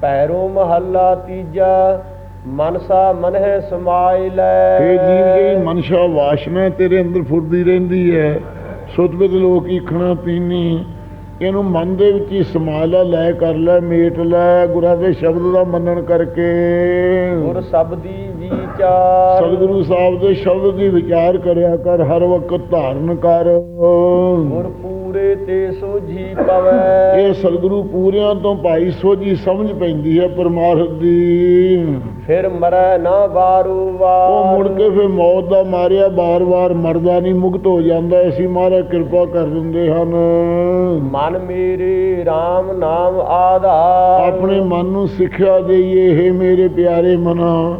ਪੈਰੋਂ ਮਹੱਲਾ ਤੀਜਾ ਮਨਸਾ ਮਨਹਿ ਸਮਾਇ ਲੈ ਇਹ ਜੀਵ ਜਿਹੜੀ ਮਨਸ਼ਾ ਵਾਸ਼ਨਾ ਤੇਰੇ ਅੰਦਰ ਫੁਰਦੀ ਰਹਿੰਦੀ ਹੈ ਸੁਧ ਵਿਦ ਲੋਕ ਈਖਣਾ ਪੀਨੀ। ਇਹਨੂੰ ਮਨ ਦੇ ਵਿੱਚ ਹੀ ਸਮਾ ਲੈ ਲੈ ਕਰ ਲੈ ਮੇਟ ਲੈ ਗੁਰਾਂ ਦੇ ਸ਼ਬਦ ਦਾ ਮੰਨਣ ਕਰਕੇ। ਗੁਰ ਸਬਦੀ ਵਿਚਾਰ। ਸਤਿਗੁਰੂ ਸਾਹਿਬ ਦੇ ਸ਼ਬਦ ਦੀ ਵਿਚਾਰ ਕਰਿਆ ਕਰ ਹਰ ਵਕਤ ਧਾਰਨ ਕਰ। ਗੁਰ ਪੂਰੇ ਤੇ ਸੋਝੀ ਪਵੈ। ਇਹ ਸਤਿਗੁਰੂ ਪੂਰਿਆਂ ਤੋਂ ਭਾਈ ਸੋਝੀ ਸਮਝ ਪੈਂਦੀ ਹੈ ਪਰਮਾਰਥ ਦੀ। ਫਿਰ ਮਰੈ ਨਾ ਵਾਰੂ ਵਾਰ। ਉਹ ਮੁੜ ਕੇ ਫਿਰ ਮੌਤ ਦਾ ਮਾਰਿਆ ਬਾਰ-ਬਾਰ ਮਰਦਾ ਨਹੀਂ ਮੁਕਤ ਹੋ ਜਾਂਦਾ ਐਸੀ ਮਹਾਰਾਜ ਕਿਰਪਾ ਕਰ ਦਿੰਦੇ ਹਨ। ਮਨ ਮੇਰੇ RAM ਨਾਮ ਆਧਾਰ। ਆਪਣੇ ਮਨ ਨੂੰ ਸਿੱਖਿਆ ਦੇਈਏ ਇਹ ਮੇਰੇ ਪਿਆਰੇ ਮਨਾ।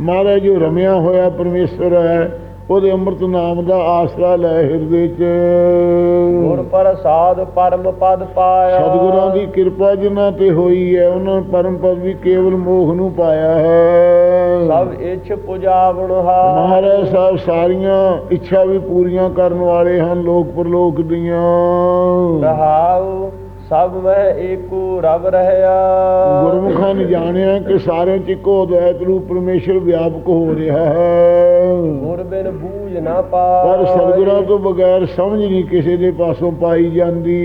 ਮਹਾਰਾਜ ਜੋ ਰਮਿਆ ਹੋਇਆ ਪਰਮੇਸ਼ਰ ਹੈ ਉਹਦੇ ਅੰਮ੍ਰਿਤ ਨਾਮ ਦਾ ਆਸਰਾ ਲੈ ਹਿਰਦੇ 'ਚ। ਗੁਰ ਪ੍ਰਸਾਦ ਪਰਮ ਪਦ ਪਾਇਆ। ਸਤਿਗੁਰਾਂ ਦੀ ਕਿਰਪਾ ਜਿਨ੍ਹਾਂ ਤੇ ਹੋਈ ਹੈ ਉਹਨਾਂ ਪਰਮ ਪਦ ਵੀ ਕੇਵਲ ਮੋਖ ਨੂੰ ਪਾਇਆ ਹੈ। ਸਭ ਇੱਛ ਪੁਜਾਵਣ ਹਾਰ। ਮਹਾਰਾਜ ਸਾਹਿਬ ਸਾਰੀਆਂ ਇੱਛਾ ਵੀ ਪੂਰੀਆਂ ਕਰਨ ਵਾਲੇ ਹਨ ਲੋਕ ਪਰਲੋਕ ਦੀਆਂ। ਰਹਾਉ ਸਭ ਮੈਂ ਏਕੋ ਰਬ ਰਹਿਆ ਗੁਰਮੁਖਾਂ ਨੇ ਜਾਣਿਆ ਕਿ ਸਾਰੇ ਚ ਇੱਕੋ ਅਦਵੈਤ ਰੂਪ ਪਰਮੇਸ਼ਰ ਵਿਆਪਕ ਹੋ ਰਿਹਾ ਹੈ। ਗੁਰ ਬਿਨ ਬੂਝ ਨਾ ਪਾਏ ਪਰ ਸਤਿਗੁਰਾਂ ਤੋਂ ਬਗੈਰ ਸਮਝ ਨਹੀਂ ਕਿਸੇ ਦੇ ਪਾਸੋਂ ਪਾਈ ਜਾਂਦੀ।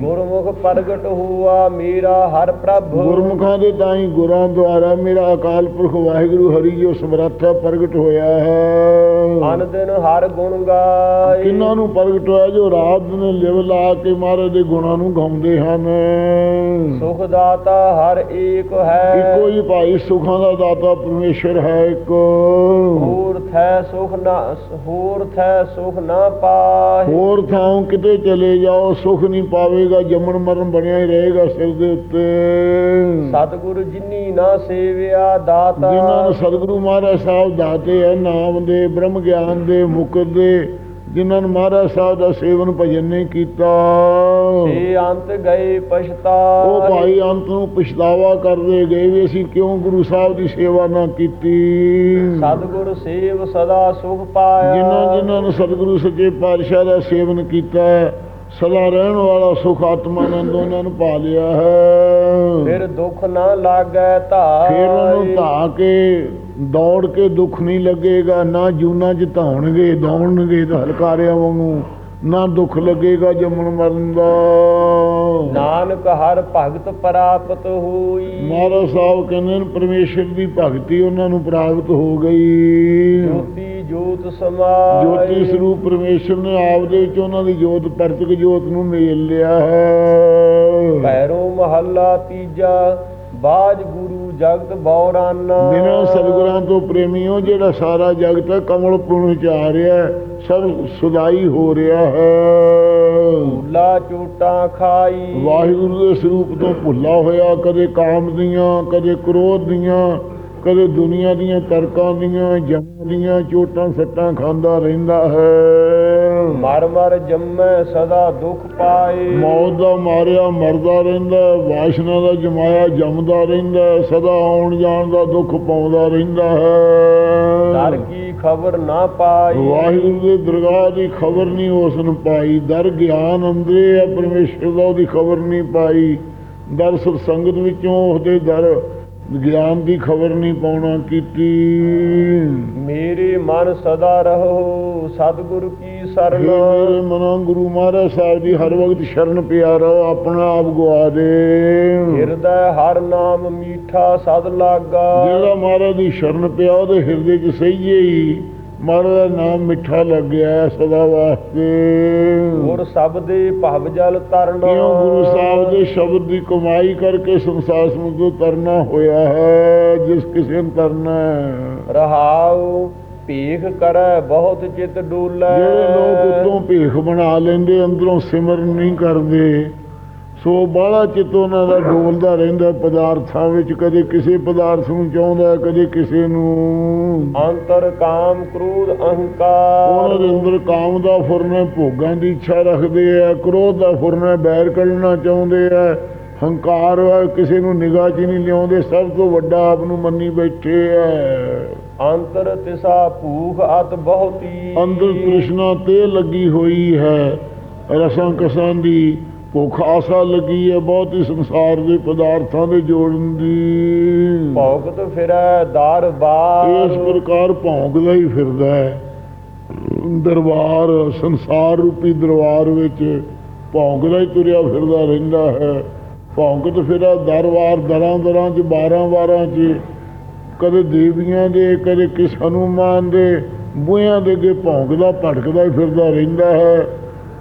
ਗੁਰਮੁਖ ਪ੍ਰਗਟ ਹੁਆ ਮੇਰਾ ਹਰ ਪ੍ਰਭ। ਗੁਰਮੁਖਾਂ ਦੇ ਤਾਂ ਹੀ ਗੁਰਾਂ ਦੁਆਰਾ ਮੇਰਾ ਅਕਾਲ ਪੁਰਖ ਵਾਹਿਗੁਰੂ ਹਰੀ ਜੋ ਸਮਰੱਥ ਪ੍ਰਗਟ ਹੋਇਆ ਹੈ। ਅਨ ਦਿਨ ਹਰ ਗੁਣ ਗਾਏ। ਕਿੰਨਾਂ ਨੂੰ ਪ੍ਰਗਟ ਹੋਇਆ ਜੋ ਰਾਤ ਦਿਨ ਲਿਵ ਲਾ ਕੇ ਮਹਾਰਾਜ ਦੇ ਗੁਣਾਂ ਨੂੰ ਗਾਉਂਦੇ ਹਨ। ਸੁਖ ਦਾਤਾ ਹਰ ਏਕ ਹੈ। ਇੱਕੋ ਹੀ ਭਾਈ ਸੁਖਾਂ ਦਾ ਦਾਤਾ ਪਰਮੇਸ਼ਰ ਹੈ ਇੱਕ। ਹੋਰ ਥੈ ਸੁਖ ਨਾ ਹੋਰ ਥੈ ਸੁਖ ਨਾ ਪਾਏ ਹੋਰ ਥਾਂ ਕਿਤੇ ਚਲੇ ਜਾਓ ਸੁਖ ਨਹੀਂ ਪਾਵੇਗਾ ਜੰਮਣ ਮਰਨ ਬਣਿਆ ਹੀ ਰਹੇਗਾ ਸਿਰ ਦੇ ਉੱਤੇ। ਸਤਿਗੁਰ ਜਿਨੀ ਨਾ ਸੇਵਿਆ ਦਾਤਾ। ਜਿਨ੍ਹਾਂ ਨੂੰ ਸਤਿਗੁਰੂ ਮਹਾਰਾਜ ਸਾਹਿਬ ਦਾਤੇ ਹੈ ਨਾਮ ਦੇ ਬ੍ਰਹਮ ਗਿਆਨ ਦੇ ਮੁਕਤ ਦੇ ਜਿਨ੍ਹਾਂ ਨੂੰ ਮਹਾਰਾਜ ਸਾਹਿਬ ਦਾ ਸੇਵਨ ਭਜਨ ਨਹੀਂ ਕੀਤਾ। ਤੇ ਅੰਤ ਗਏ ਉਹ ਪਛਤਾਏ ਭਾਈ ਅੰਤ ਨੂੰ ਪਛਤਾਵਾ ਕਰਦੇ ਗਏ ਵੀ ਅਸੀਂ ਕਿਉਂ ਗੁਰੂ ਸਾਹਿਬ ਦੀ ਸੇਵਾ ਨਾ ਕੀਤੀ। ਸਤਿਗੁਰ ਸੇਵ ਸਦਾ ਸੁਖ ਪਾਇਆ। ਜਿਨ੍ਹਾਂ ਜਿਨ੍ਹਾਂ ਨੂੰ ਸਤਿਗੁਰੂ ਸੱਚੇ ਪਾਤਸ਼ਾਹ ਦਾ ਸੇਵਨ ਕੀਤਾ ਸਦਾ ਰਹਿਣ ਵਾਲਾ ਸੁਖ ਆਤਮਾਨੰਦ ਉਹਨਾਂ ਨੂੰ ਪਾ ਲਿਆ ਹੈ। ਫਿਰ ਦੁੱਖ ਨਾ ਲਾਗੈ ਫਿਰ ਉਹਨੂੰ ਧਾ ਕੇ ਦੌੜ ਕੇ ਦੁੱਖ ਨਹੀਂ ਲੱਗੇਗਾ ਨਾ ਜੂਨਾ ਚ ਧਾਉਣਗੇ ਦੌੜਨਗੇ ਤਾਂ ਹਲਕਾਰਿਆਂ ਵਾਂਗੂ ਨਾ ਦੁੱਖ ਲੱਗੇਗਾ ਜੰਮਣ ਮਰਨ ਦਾ। ਨਾਨਕ ਹਰ ਭਗਤ ਪ੍ਰਾਪਤ ਹੋਈ। ਮਹਾਰਾਜ ਸਾਹਿਬ ਕਹਿੰਦੇ ਨੇ ਪਰਮੇਸ਼ਰ ਦੀ ਭਗਤੀ ਉਹਨਾਂ ਨੂੰ ਪ੍ਰਾਪਤ ਹੋ ਗਈ। ਜੋਤੀ ਜੋਤ ਸਮਾਈ ਜੋਤੀ ਸਰੂਪ ਪਰਮੇਸ਼ਰ ਨੇ ਆਪ ਦੇ ਵਿੱਚ ਉਹਨਾਂ ਦੀ ਜੋਤ ਪ੍ਰਤਿਕ ਜੋਤ ਨੂੰ ਮੇਲ ਲਿਆ ਹੈ। ਪੈਰੋਂ ਮਹੱਲਾ ਤੀਜਾ ਬਾਜ ਗੁਰੂ ਜਗਤ ਬੌਰਾਨਾ। ਬਿਨਾਂ ਸਤਿਗੁਰਾਂ ਤੋਂ ਪ੍ਰੇਮੀਓ ਜਿਹੜਾ ਸਾਰਾ ਜਗਤ ਕਮਲ ਪੁਣ ਚ ਆ ਰਿਹਾ ਸਭ ਸੁਦਾਈ ਹੋ ਰਿਹਾ ਹੈ। ਭੂਲਾ ਝੂਟਾਂ ਖਾਈ। ਵਾਹਿਗੁਰੂ ਦੇ ਸਰੂਪ ਤੋਂ ਭੁੱਲਾ ਹੋਇਆ ਕਦੇ ਕਾਮ ਦੀਆਂ ਕਦੇ ਕ੍ਰੋਧ ਦੀਆਂ ਕਦੇ ਦੁਨੀਆ ਦੀਆਂ ਤਰਕਾਂ ਦੀਆਂ ਜਮਾਂ ਦੀਆਂ ਚੋਟਾਂ ਸੱਟਾਂ ਖਾਂਦਾ ਰਹਿੰਦਾ ਹੈ। ਮਰ ਮਰ ਜੰਮੈ ਸਦਾ ਦੁੱਖ ਪਾਏ। ਮੌਤ ਦਾ ਮਾਰਿਆ ਮਰਦਾ ਰਹਿੰਦਾ ਵਾਸ਼ਨਾ ਦਾ ਜਮਾਇਆ ਜੰਮਦਾ ਰਹਿੰਦਾ ਸਦਾ ਆਉਣ ਜਾਣ ਦਾ ਦੁੱਖ ਪਾਉਂਦਾ ਰਹਿੰਦਾ ਦਰ ਹੈ ਕੀ ਖਬਰ ਨਾ ਪਾਈ ਵਾਹਿਗੁਰੂ ਦੇ ਦਰਗਾਹ ਦੀ ਖਬਰ ਨਹੀਂ ਉਸ ਨੂੰ ਪਾਈ। ਦਰ ਗਿਆਨ ਅੰਦਰੇ ਹੈ ਪਰਮੇਸ਼ਰ ਦਾ ਉਹਦੀ ਖਬਰ ਨਹੀਂ ਪਾਈ। ਦਰ ਸੰਗਤ ਵਿੱਚੋਂ ਉਹਦੇ ਦਰ ਗਿਆਨ ਦੀ ਖਬਰ ਨਹੀਂ ਪਾਉਣਾ ਕੀਤੀ। ਮੇਰੇ ਮਨ ਸਦਾ ਰਹੋ ਸਤਿਗੁਰ ਕੀ ਹੇ ਸਰਣ ਮੇਰੇ ਮਨਾਂ ਗੁਰੂ ਮਹਾਰਾਜ ਸਾਹਿਬ ਦੀ ਹਰ ਵਕਤ ਸ਼ਰਨ ਪਿਆ ਰਹੋ ਆਪਣਾ ਆਪ ਗਵਾ ਦੇ। ਹਿਰਦੈ ਹਰ ਨਾਮ ਮੀਠਾ ਸਦ ਲਾਗਾ। ਜਿਹੜਾ ਮਹਾਰਾਜ ਦੀ ਸ਼ਰਨ ਪਿਆ ਉਹਦੇ ਹਿਰਦੇ 'ਚ ਸਹੀਏ ਹੀ। ਮਹਾਰਾਜ ਦਾ ਨਾਮ ਮਿੱਠਾ ਲੱਗਿਆ ਸਦਾ ਵਾਸਤੇ। ਗੁਰ ਸਬਦੇ ਭਵ ਜਲ ਤਰਨਾ। ਕਿਉਂ ਗੁਰੂ ਸਾਹਿਬ ਦੇ ਸ਼ਬਦ ਦੀ ਕਮਾਈ ਕਰਕੇ ਸੰਸਾਰ ਸਮੁੰਦਰ ਤਰਨਾ ਹੋਇਆ ਹੈ ਜਿਸ ਕਿਸੇ ਨੂੰ ਤਰਨਾ ਹੈ? ਰਹਾਉ ਭੀਖ ਕਰੈ ਬਹੁਤ ਚਿਤ ਡੋਲੇ। ਜਿਹੜੇ ਲੋਕ ਉਤੋਂ ਭੀਖ ਬਣਾ ਲੈਂਦੇ ਅੰਦਰੋਂ ਸਿਮਰਨ ਨਹੀਂ ਕਰਦੇ। ਸੋ ਬਾਹਲਾ ਚਿੱਤ ਉਹਨਾਂ ਦਾ ਡੋਲਦਾ ਰਹਿੰਦਾ ਪਦਾਰਥਾਂ ਵਿੱਚ ਕਦੇ ਕਿਸੇ ਪਦਾਰਥ ਨੂੰ ਚਾਹੁੰਦਾ ਕਦੇ ਕਿਸੇ ਨੂੰ। ਅੰਤਰ ਕਾਮ ਕ੍ਰੋਧ ਉਹਨਾਂ ਅਹੰਕਾਰ ਦੇ ਅੰਦਰ ਕਾਮ ਦਾ ਫੁਰਨਾ ਭੋਗਾਂ ਦੀ ਇੱਛਾ ਰੱਖਦੇ ਆ ਕ੍ਰੋਧ ਦਾ ਫੁਰਨਾ ਬੈਰ ਕੱਢਣਾ ਚਾਹੁੰਦੇ ਆ ਹੰਕਾਰ ਕਿਸੇ ਨੂੰ ਨਿਗਾਹ 'ਚ ਨਹੀਂ ਲਿਆਉਂਦੇ ਸਭ ਤੋਂ ਵੱਡਾ ਆਪ ਨੂੰ ਮੰਨੀ ਬੈਠੇ ਆ ਅੰਤਰ ਤਿਸਾ ਭੂਖ ਅਤ ਬਹੁਤੀ। ਅੰਦਰ ਤ੍ਰਿਸ਼ਨਾ ਤੇ ਲੱਗੀ ਹੋਈ ਹੈ ਰਸਾਂ ਕਸਾਂ ਦੀ ਭੁੱਖ ਆਸਾ ਲੱਗੀ ਹੈ ਬਹੁਤ ਹੀ ਸੰਸਾਰ ਦੇ ਪਦਾਰਥਾਂ ਦੇ ਜੋੜਨ ਦੀ। ਭੌਕਤ ਫਿਰੈ ਦਰ ਬਾਰ। ਇਸ ਪ੍ਰਕਾਰ ਭੌਂਕਦਾ ਹੀ ਫਿਰਦਾ ਹੈ। ਦਰਬਾਰ ਸੰਸਾਰ ਰੂਪੀ ਦਰਬਾਰ ਵਿੱਚ ਭੌਂਕਦਾ ਹੀ ਤੁਰਿਆ ਫਿਰਦਾ ਰਹਿੰਦਾ ਹੈ। ਭੌਂਕਤ ਫਿਰਾ ਦਰਬਾਰ ਦਰਾਂ ਦਰਾਂ ਚ ਬਾਰਾਂ ਬਾਰਾਂ ਚ। ਕਦੇ ਦੇਵੀਆਂ ਦੇ ਕਦੇ ਕਿਸ ਹਨੂਮਾਨ ਦੇ ਬੂਹਿਆਂ ਦੇ ਅੱਗੇ ਭੌਂਕਦਾ ਭਟਕਦਾ ਹੀ ਫਿਰਦਾ ਰਹਿੰਦਾ ਹੈ।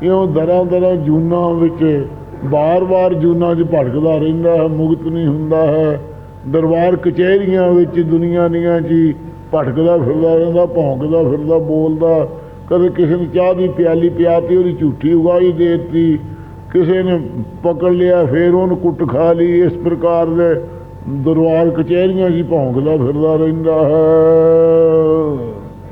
ਇਉਂ ਦਰਾਂ ਦਰਾਂ ਜੂਨਾਂ ਵਿੱਚ ਬਾਰ-ਬਾਰ ਜੂਨਾਂ 'ਚ ਭਟਕਦਾ ਰਹਿੰਦਾ ਹੈ, ਮੁਕਤ ਨਹੀਂ ਹੁੰਦਾ ਹੈ। ਦਰਬਾਰ ਕਚਹਿਰੀਆਂ ਵਿੱਚ ਦੁਨੀਆ ਦੀਆਂ ਜੀ ਭਟਕਦਾ ਫਿਰਦਾ ਰਹਿੰਦਾ, ਭੌਂਕਦਾ ਫਿਰਦਾ, ਬੋਲਦਾ। ਕਦੇ ਕਿਸੇ ਨੂੰ ਚਾਹ ਦੀ ਪਿਆਲੀ ਪਿਆਤੀ ਉਹਦੀ ਝੂਠੀ ਉਗਾਈ ਦੇ ਦਿੱਤੀ। ਕਿਸੇ ਨੇ ਪਕੜ ਲਿਆ, ਫੇਰ ਉਹਨੂੰ ਕੁੱਟ ਖਾ ਲਈ। ਇਸ ਪ੍ਰਕਾਰ ਦੇ ਦਰਬਾਰ ਕਚਹਿਰੀਆਂ 'ਚ ਭੌਂਕਦਾ ਫਿਰਦਾ ਰਹਿੰਦਾ ਹੈ।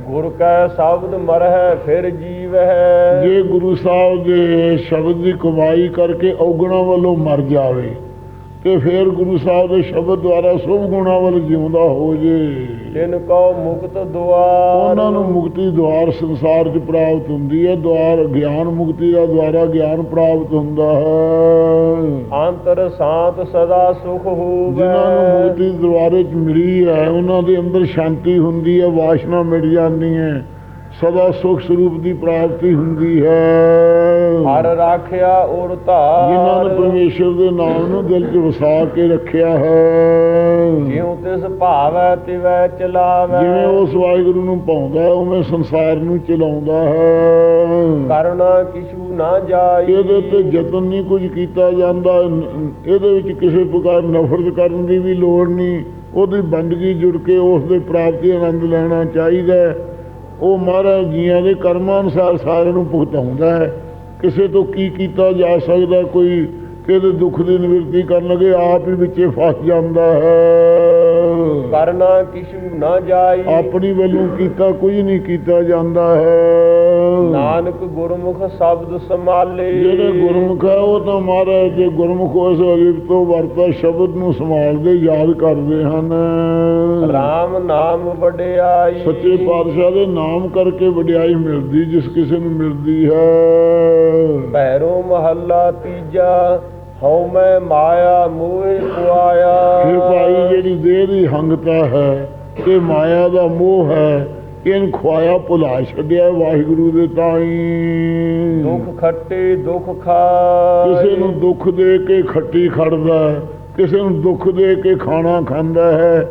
ਗੁਰ ਕੈ ਸ਼ਬਦ ਮਰਹਿ, ਫਿਰ ਜੀਵਹਿ ਜੇ ਗੁਰੂ ਸਾਹਿਬ ਦੇ ਸ਼ਬਦ ਦੀ ਕਮਾਈ ਕਰਕੇ ਔਗਣਾ ਵੱਲੋਂ ਮਰ ਜਾਵੇ ਤੇ ਫਿਰ ਗੁਰੂ ਸਾਹਿਬ ਦੇ ਸ਼ਬਦ ਦੁਆਰਾ ਸੁਭ ਗੁਣਾ ਵੱਲ ਜਿਉਂਦਾ ਹੋ ਜੇ। ਤਿਨ ਕੋ ਮੁਕਤ ਦੁਆਰ। ਉਹਨਾਂ ਨੂੰ ਮੁਕਤੀ ਦੁਆਰ ਸੰਸਾਰ 'ਚ ਪ੍ਰਾਪਤ ਹੁੰਦੀ ਹੈ। ਦੁਆਰ ਗਿਆਨ ਮੁਕਤੀ ਦਾ ਦੁਆਰਾ ਗਿਆਨ ਪ੍ਰਾਪਤ ਹੁੰਦਾ ਹੈ। ਅੰਤਰ ਸ਼ਾਂਤ ਸਦਾ ਸੁਖ ਹੋਵੇ। ਜਿਨ੍ਹਾਂ ਨੂੰ ਮੁਕਤੀ ਦੁਆਰੇ 'ਚ ਮਿਲੀ ਹੈ ਉਹਨਾਂ ਦੇ ਅੰਦਰ ਸ਼ਾਂਤੀ ਹੁੰਦੀ ਹੈ ਵਾਸ਼ਨਾ ਮਿਟ ਜਾਂਦੀ ਹੈ। ਸਦਾ ਸੁਖ ਸਰੂਪ ਦੀ ਪ੍ਰਾਪਤੀ ਹੁੰਦੀ ਹੈ। ਹਰ ਰਾਖਿਆ ਔਰ ਜਿਨ੍ਹਾਂ ਨੇ ਧਾਰ ਪਰਮੇਸ਼ਰ ਦੇ ਨਾਮ ਨੂੰ ਦਿਲ 'ਚ ਵਸਾ ਕੇ ਰੱਖਿਆ ਹੈ। ਜਿਉ ਤਿਸ ਭਾਵੈ ਤਿਵੈ ਚਲਾਵੈ। ਜਿਵੇਂ ਉਸ ਵਾਹਿਗੁਰੂ ਨੂੰ ਪਾਉਂਦਾ ਹੈ ਉਵੇਂ ਸੰਸਾਰ ਨੂੰ ਚਲਾਉਂਦਾ ਹੈ। ਕਰਨਾ ਕਿਛੂ ਨਾ ਜਾਈ। ਇਹਦੇ ਤੇ ਯਤਨ ਨਹੀਂ ਕੁਝ ਕੀਤਾ ਜਾਂਦਾ। ਇਹਦੇ ਵਿੱਚ ਕਿਸੇ ਪ੍ਰਕਾਰ ਨਫ਼ਰਤ ਕਰਨ ਦੀ ਵੀ ਲੋੜ ਨਹੀਂ। ਉਹਦੀ ਬੰਦਗੀ ਜੁੜ ਕੇ ਉਸ ਦੇ ਪ੍ਰਾਪਤੀ ਆਨੰਦ ਲੈਣਾ ਚਾਹੀਦਾ ਹੈ। ਉਹ ਮਹਾਰਾਜ ਜੀਆਂ ਦੇ ਕਰਮਾਂ ਅਨੁਸਾਰ ਸਾਰਿਆਂ ਨੂੰ ਭੁਗਤਾਉਂਦਾ ਹੈ। ਕਿਸੇ ਤੋਂ ਕੀ ਕੀਤਾ ਜਾ ਸਕਦਾ, ਕੋਈ ਕਿਹਦੇ ਦੁੱਖ ਦੀ ਨਿਵਰਤੀ ਕਰਨ ਲੱਗੇ ਆਪ ਹੀ ਵਿੱਚੇ ਫਸ ਜਾਂਦਾ ਹੈ। ਕਰਨਾ ਕਿਛੂ ਨਾ ਜਾਈ। ਆਪਣੀ ਵੱਲੋਂ ਕੀਤਾ ਕੁਝ ਨਹੀਂ ਕੀਤਾ ਜਾਂਦਾ ਹੈ। ਨਾਨਕ ਗੁਰਮੁਖ ਸ਼ਬਦ ਸੰਭਾਲੇ। ਜਿਹੜੇ ਗੁਰਮੁਖ ਹੈ ਉਹ ਤਾਂ ਮਹਾਰਾਜ ਦੇ ਗੁਰਮੁਖ ਉਸ ਅਗਿਵ ਤੋਂ ਵਰਤਾ ਸ਼ਬਦ ਨੂੰ ਸੰਭਾਲਦੇ ਯਾਦ ਕਰਦੇ ਹਨ। RAM ਨਾਮ ਵਡਿਆਈ। ਸੱਚੇ ਪਾਤਸ਼ਾਹ ਦੇ ਨਾਮ ਕਰਕੇ ਵਡਿਆਈ ਮਿਲਦੀ ਜਿਸ ਕਿਸੇ ਨੂੰ ਮਿਲਦੀ ਹੈ। ਭੈਰੋ ਮਹੱਲਾ ਤੀਜਾ। ਹਉ ਮੈਂ ਮਾਇਆ ਮੋਹਿ ਪੁਆਇਆ। ਇਹ ਭਾਈ ਜਿਹੜੀ ਦੇਹ ਹੰਗਤਾ ਹੈ ਤੇ ਮਾਇਆ ਦਾ ਮੋਹ ਹੈ ਇਹਨ ਖੁਆਇਆ ਭੁਲਾ ਛੱਡਿਆ ਵਾਹਿਗੁਰੂ ਦੇ ਤਾਈ। ਦੁੱਖ ਖੱਟੇ ਦੁੱਖ ਖਾਏ ਕਿਸੇ ਨੂੰ ਦੁੱਖ ਦੇ ਕੇ ਖੱਟੀ ਖੜਦਾ ਕਿਸੇ ਨੂੰ ਦੁੱਖ ਦੇ ਕੇ ਖਾਣਾ ਖਾਂਦਾ ਹੈ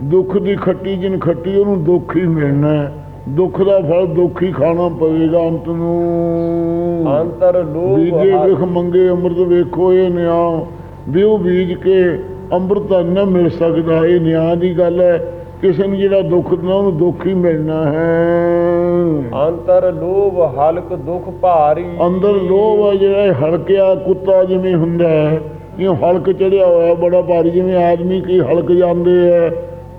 ਦੁੱਖ ਦੀ ਖੱਟੀ ਜਿਨ ਖੱਟੀ ਉਹਨੂੰ ਦੁੱਖ ਹੀ ਮਿਲਣਾ ਹੈ। ਦੁੱਖ ਦਾ ਫਲ ਦੁੱਖ ਹੀ ਖਾਣਾ ਪਵੇਗਾ ਅੰਤ ਨੂੰ। ਅੰਤਰ ਲੋਭ ਬੀਜੇ ਵਿਖ ਮੰਗੇ ਅੰਮ੍ਰਿਤ ਵੇਖੋ ਇਹ ਨਿਆ। ਵਿਉ ਬੀਜ ਕੇ ਅੰਮ੍ਰਿਤ ਨਾ ਮਿਲ ਸਕਦਾ ਇਹ ਨਿਆ ਦੀ ਗੱਲ ਹੈ। ਕਿਸੇ ਨੂੰ ਜਿਹੜਾ ਦੁੱਖ ਨਾ ਉਹਨੂੰ ਦੁੱਖ ਹੀ ਮਿਲਣਾ ਹੈ। ਅੰਤਰ ਲੋਭ ਹਲਕ ਦੁੱਖ ਭਾਰੀ। ਅੰਦਰ ਲੋਭ ਹੈ ਜਿਹੜਾ ਹਲਕਿਆ ਕੁੱਤਾ ਜਿਵੇਂ ਹੁੰਦਾ ਹੈ। ਇਹ ਹਲਕ ਚੜਿਆ ਹੋਇਆ ਬੜਾ ਭਾਰੀ ਜਿਵੇਂ ਆਦਮੀ ਕਈ ਹਲਕ ਜਾਂਦੇ ਹੈ।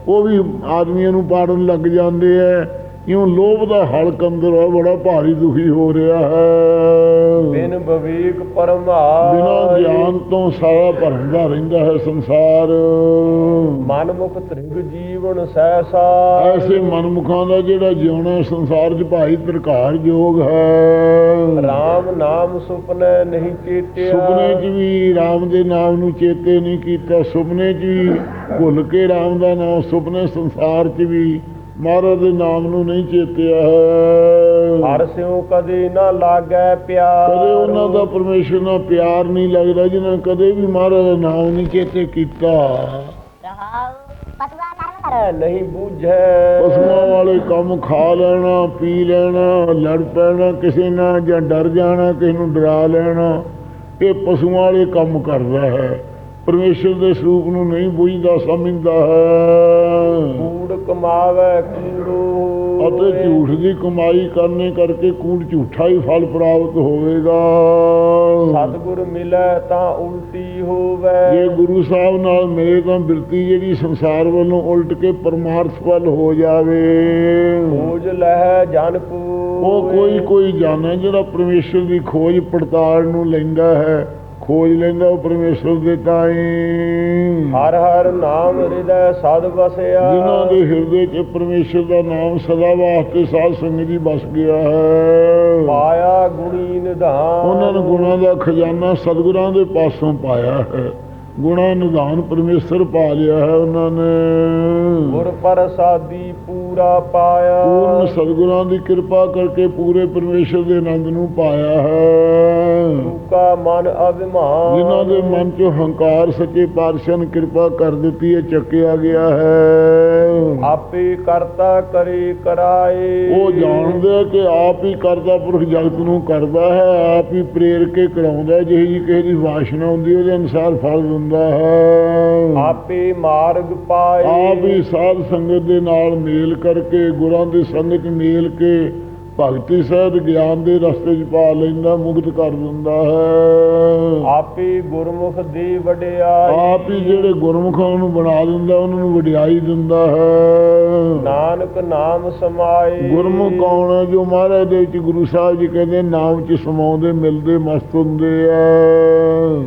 ਉਹ ਵੀ ਆਦਮੀਆਂ ਨੂੰ ਪਾੜਨ ਲੱਗ ਜਾਂਦੇ ਹੈ। ਇਉਂ ਲੋਭ ਦਾ ਹਲਕ ਅੰਦਰ ਹੈ ਬੜਾ ਭਾਰੀ ਦੁਖੀ ਹੋ ਰਿਹਾ ਹੈ। ਬਿਨ ਵਿਵੇਕ ਪਰਮਾਰ ਬਿਨਾਂ ਗਿਆਨ ਤੋਂ ਸਾਰਾ ਭਰਮਦਾ ਰਹਿੰਦਾ ਹੈ ਸੰਸਾਰ। ਮਨ ਮੁਖ ਤ੍ਰਿਗ ਜੀਵਨ ਸਹਿਸਾ ਐਸੇ ਮਨਮੁਖਾਂ ਦਾ ਜਿਹੜਾ ਜਿਉਣਾ ਸੰਸਾਰ 'ਚ ਭਾਈ ਪ੍ਰਕਾਰ ਯੋਗ ਹੈ। RAM ਨਾਮ ਸੁਪਨੇ ਨਹੀਂ ਚੇਤਿਆ। ਸੁਪਨੇ 'ਚ ਵੀ RAM ਦੇ ਨਾਮ ਨੂੰ ਚੇਤੇ ਨਹੀਂ ਕੀਤਾ ਸੁਪਨੇ 'ਚ ਵੀ ਭੁੱਲ ਕੇ RAM ਦਾ ਨਾਮ ਸੁਪਨੇ ਸੰਸਾਰ 'ਚ ਵੀ ਮਹਾਰਾਜ ਦੇ ਨਾਮ ਨੂੰ ਨਹੀਂ ਚੇਤਿਆ ਹੈ। ਹਰ ਸਿਉ ਕਦੇ ਨਾ ਲਾਗੈ ਪਿਆਰ। ਕਦੇ ਉਹਨਾਂ ਦਾ ਪਰਮੇਸ਼ਰ ਨਾਲ ਪਿਆਰ ਨਹੀਂ ਲੱਗਦਾ ਜਿਨ੍ਹਾਂ ਕਦੇ ਵੀ ਮਹਾਰਾਜ ਦਾ ਨਾਮ ਨਹੀਂ ਚੇਤੇ ਕੀਤਾ। ਰਹਾਉ ਪਤਵਾ ਕਰਮ ਕਰੋ ਨਹੀਂ ਬੂਝੈ। ਪਸ਼ੂਆਂ ਵਾਲੇ ਕੰਮ ਖਾ ਲੈਣਾ ਪੀ ਲੈਣਾ ਲੜ ਪੈਣਾ ਕਿਸੇ ਨਾਲ ਜਾਂ ਡਰ ਜਾਣਾ ਕਿਸੇ ਨੂੰ ਡਰਾ ਲੈਣਾ ਇਹ ਪਸ਼ੂਆਂ ਵਾਲੇ ਕੰਮ ਕਰਦਾ ਹੈ। ਪਰਮੇਸ਼ਰ ਦੇ ਸਰੂਪ ਨੂੰ ਨਹੀਂ ਬੁੱਝਦਾ ਸਮਝਦਾ ਹੈ। ਕੂੜ ਕਮਾਵੇ ਕੂੜੋ। ਅਤੇ ਝੂਠ ਦੀ ਕਮਾਈ ਕਰਨੇ ਕਰਕੇ ਕੂੜ ਝੂਠਾ ਹੀ ਫਲ ਪ੍ਰਾਪਤ ਹੋਵੇਗਾ। ਸਤਿਗੁਰ ਮਿਲੈ ਤਾਂ ਉਲਟੀ ਹੋਵੇ। ਜੇ ਗੁਰੂ ਸਾਹਿਬ ਨਾਲ ਮਿਲੇ ਤਾਂ ਬਿਰਤੀ ਜਿਹੜੀ ਸੰਸਾਰ ਵੱਲੋਂ ਉਲਟ ਕੇ ਪਰਮਾਰਥ ਵੱਲ ਹੋ ਜਾਵੇ। ਖੋਜ ਲਹਿ ਜਨ ਕੋ ਉਹ ਕੋਈ ਕੋਈ ਜਾਣੇ ਜਿਹੜਾ ਪਰਮੇਸ਼ਰ ਦੀ ਖੋਜ ਪੜਤਾਲ ਨੂੰ ਲੈਂਦਾ ਹੈ। ਖੋਜ ਲੈਂਦਾ ਉਹ ਪਰਮੇਸ਼ਰ ਦੇ ਤਾਈ। ਹਰ ਹਰ ਨਾਮ ਹਿਰਦੈ ਸਦ ਵਸਿਆ। ਜਿਨ੍ਹਾਂ ਦੇ ਹਿਰਦੇ 'ਚ ਪਰਮੇਸ਼ਰ ਦਾ ਨਾਮ ਸਦਾ ਵਾਸਤੇ ਸਾਧ ਸੰਗਤ ਜੀ ਬਸ ਗਿਆ ਹੈ। ਪਾਇਆ ਗੁਣੀ ਨਿਧਾਨ। ਉਹਨਾਂ ਨੂੰ ਗੁਣਾਂ ਦਾ ਖਜ਼ਾਨਾ ਸਤਿਗੁਰਾਂ ਦੇ ਪਾਸੋਂ ਪਾਇਆ ਹੈ। ਗੁਣਾ ਨਿਧਾਨ ਪਰਮੇਸ਼ਰ ਪਾ ਲਿਆ ਹੈ ਉਹਨਾਂ ਨੇ। ਗੁਰ ਪ੍ਰਸਾਦੀ ਪੂਰਾ ਪਾਇਆ। ਪੂਰਨ ਸਤਿਗੁਰਾਂ ਦੀ ਕਿਰਪਾ ਕਰਕੇ ਪੂਰੇ ਪਰਮੇਸ਼ਰ ਦੇ ਆਨੰਦ ਨੂੰ ਪਾਇਆ ਹੈ। ਤੂਕਾ ਮਨ ਅਭਿਮਾਨ। ਜਿਨ੍ਹਾਂ ਦੇ ਮਨ 'ਚ ਹੰਕਾਰ ਸੱਚੇ ਪਾਤਸ਼ਾਹ ਨੇ ਕਿਰਪਾ ਕਰ ਦਿੱਤੀ ਹੈ ਚੱਕਿਆ ਗਿਆ ਹੈ। ਆਪੇ ਕਰਤਾ ਕਰੇ ਕਰਾਏ ਉਹ ਜਾਣਦੇ ਕਿ ਆਪ ਹੀ ਕਰਦਾ ਪੁਰਖ ਜਗਤ ਨੂੰ ਕਰਦਾ ਹੈ ਆਪ ਹੀ ਪ੍ਰੇਰ ਕੇ ਕਰਾਉਂਦਾ। ਜਿਹੀ ਜੀ ਕਿਸੇ ਦੀ ਵਾਸ਼ਨਾ ਹੁੰਦੀ ਉਹਦੇ ਅਨੁਸਾਰ ਫਲ ਦਿੰਦਾ ਹੈ ਆਪੇ ਮਾਰਗ ਪਾਏ ਆਪ ਹੀ ਸਾਧ ਸੰਗਤ ਦੇ ਨਾਲ ਮੇਲ ਕਰਕੇ ਗੁਰਾਂ ਦੀ ਸੰਗਤ ਮੇਲ ਕੇ ਭਗਤੀ ਸਹਿਤ ਗਿਆਨ ਦੇ ਰਸਤੇ 'ਚ ਪਾ ਲੈਂਦਾ ਮੁਕਤ ਕਰ ਦਿੰਦਾ ਹੈ। ਆਪੇ ਗੁਰਮੁਖ ਦੀ ਵਡਿਆਈ। ਆਪ ਹੀ ਜਿਹੜੇ ਗੁਰਮੁਖਾਂ ਨੂੰ ਬਣਾ ਦਿੰਦਾ ਉਹਨਾਂ ਨੂੰ ਵਡਿਆਈ ਦਿੰਦਾ ਹੈ। ਨਾਨਕ ਨਾਮ ਸਮਾਏ। ਗੁਰਮੁਖ ਕੌਣ ਹੈ ਜੋ ਮਹਾਰਾਜ ਦੇ ਵਿੱਚ ਗੁਰੂ ਸਾਹਿਬ ਜੀ ਕਹਿੰਦੇ ਨਾਮ ਚ ਸਮਾਉਂਦੇ ਮਿਲਦੇ ਮਸਤ ਹੁੰਦੇ ਆ।